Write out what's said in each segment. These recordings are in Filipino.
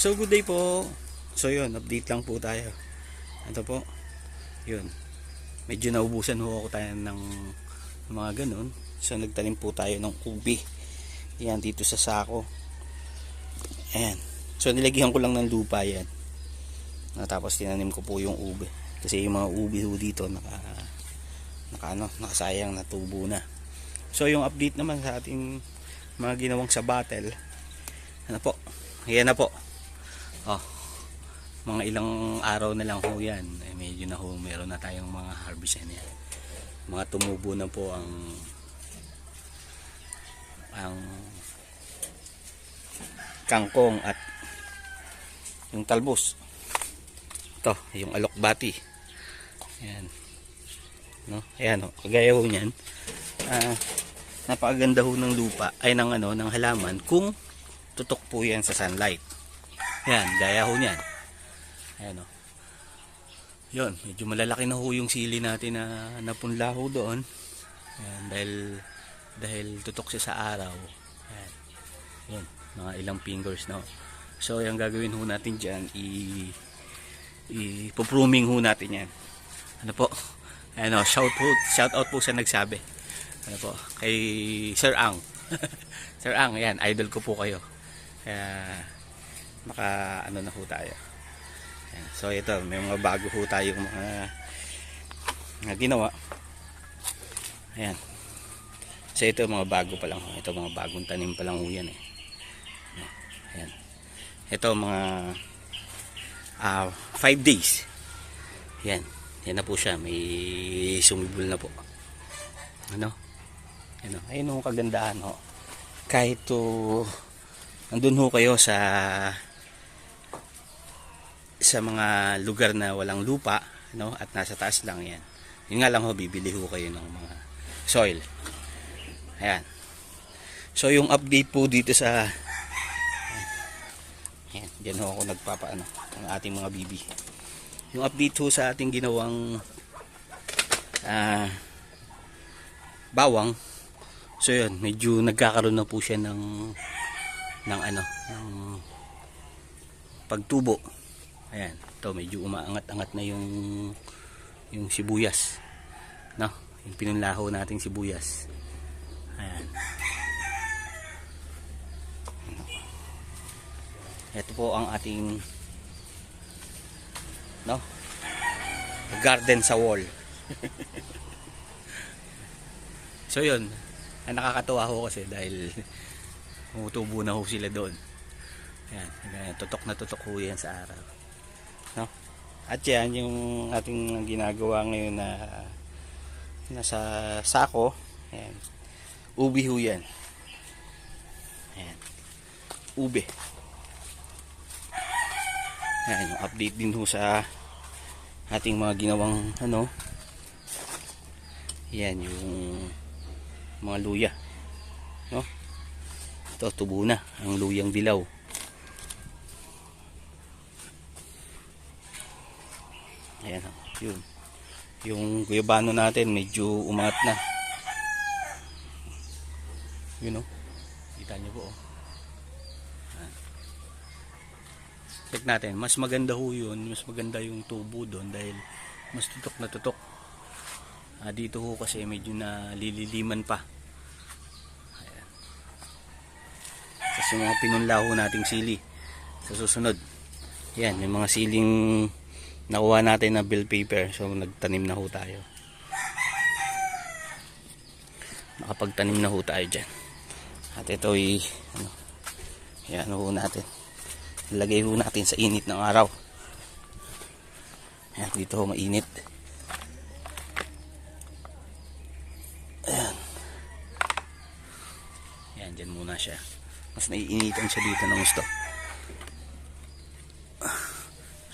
So good day po. So yun, update lang po tayo. Ito po. Yun. Medyo naubusan ho ako tayo ng mga ganun. So nagtanim po tayo ng ubi. Yan dito sa sako. Ayan. So nilagyan ko lang ng lupa yan. Ah, Tapos tinanim ko po yung ubi. Kasi yung mga ubi ho dito naka naka ano, nakasayang na tubo na. So yung update naman sa ating mga ginawang sa battle. Ano po? Ayan na po. Oh. Mga ilang araw na lang ho yan. Eh, medyo na ho meron na tayong mga harvest na yan. Mga tumubo na po ang ang kangkong at yung talbos. Ito, yung alokbati. Ayan. No? Ayan o, kagaya ho niyan. Ah, napakaganda ho ng lupa, ay ng ano, ng halaman kung tutok po yan sa sunlight. Ayan, gaya ho niyan. Ayan o. Yun, medyo malalaki na ho yung sili natin na napunla ho doon. Ayan, dahil dahil tutok siya sa araw. Ayan. Yun, mga ilang fingers na ho. So, yung gagawin ho natin dyan, i i-pruning ho natin yan. Ano po? Ano, shout out, shout out po sa nagsabi. Ano po? Kay Sir Ang. Sir Ang, yan, idol ko po kayo. Kaya maka ano na ho tayo. Ayan. So ito, may mga bago ho tayong mga, mga ginawa. Ayan. So ito mga bago pa lang. Ito mga bagong tanim pa lang ho yan eh. Ayan. Ito mga 5 days. Yan. Yan na po siya. May sumibol na po. Ano? Ano? Ayun ang kagandahan ho. Kahit to nandun ho kayo sa sa mga lugar na walang lupa no? At nasa taas lang yan. Yun nga lang ho bibili ho kayo ng mga soil. Ayan. So yung update po dito sa ayan dyan ho ako nagpapaano ng ating mga bibi. Yung update ho sa ating ginawang ah bawang. So yun medyo nagkakaroon na po siya ng ng ano ng pagtubo ayan. Ito medyo umaangat-angat na yung yung sibuyas. No? Yung pinunlaho nating sibuyas. Ayan. Ito po ang ating no? Garden sa wall. So yun. Ang nakakatuwa ho kasi dahil tumutubo na ho sila doon. Ayan, ayan, tutok na tutok ho yan sa araw. No? At yan, yung ating ginagawa ngayon na nasa sako. Ayan. Ubi ho yan. Ayan. Ube. Ayan, yung update din ho sa ating mga ginawang ano. Yan, yung mga luya. No? Ito, tubo na. Ang luyang dilaw. Ayan o, yun. Yung guyabano natin medyo umangat na. Yun o. Kita nyo po o. Ayan. Check natin. Mas maganda ho yun. Mas maganda yung tubo doon dahil mas tutok na tutok. Ah, dito ho kasi medyo na lililiman pa. Ayan. Kasi mga pinunla ho nating sili sa susunod. Yan, yung mga siling nakuha natin na bill paper so nagtanim na ho tayo. Nakapagtanim na ho tayo dyan. At ito ay ano, yan ho natin. Ilagay ho natin sa init ng araw. Yan dito ho mainit. Ayan. Yan dyan muna siya. Mas naiinitan siya dito ng gusto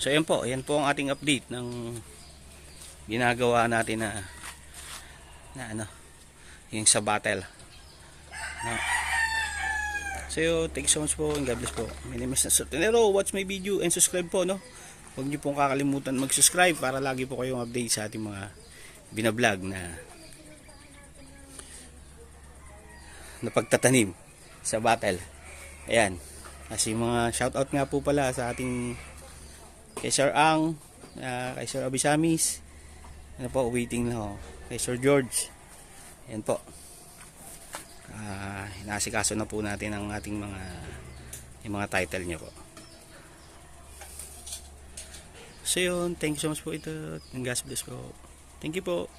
So ayan po, ayan po ang ating update ng ginagawa natin na na ano, yung sa battle. No. So thank you so much po and God bless po. My name is Sortenero. Watch my video and subscribe po no. Huwag niyo pong kakalimutan mag-subscribe para lagi po kayong update sa ating mga binablog na na pagtatanim sa battle. Ayan. Kasi mga shoutout nga po pala sa ating kay Sir Ang, ah, kay Sir Abisamis, ano po, waiting na ho. Kay Sir George. Yan po. Ah, inaasikaso na po natin ang ating mga yung mga title niya po. So yun, thank you so much po ito. And God bless po. Thank you po.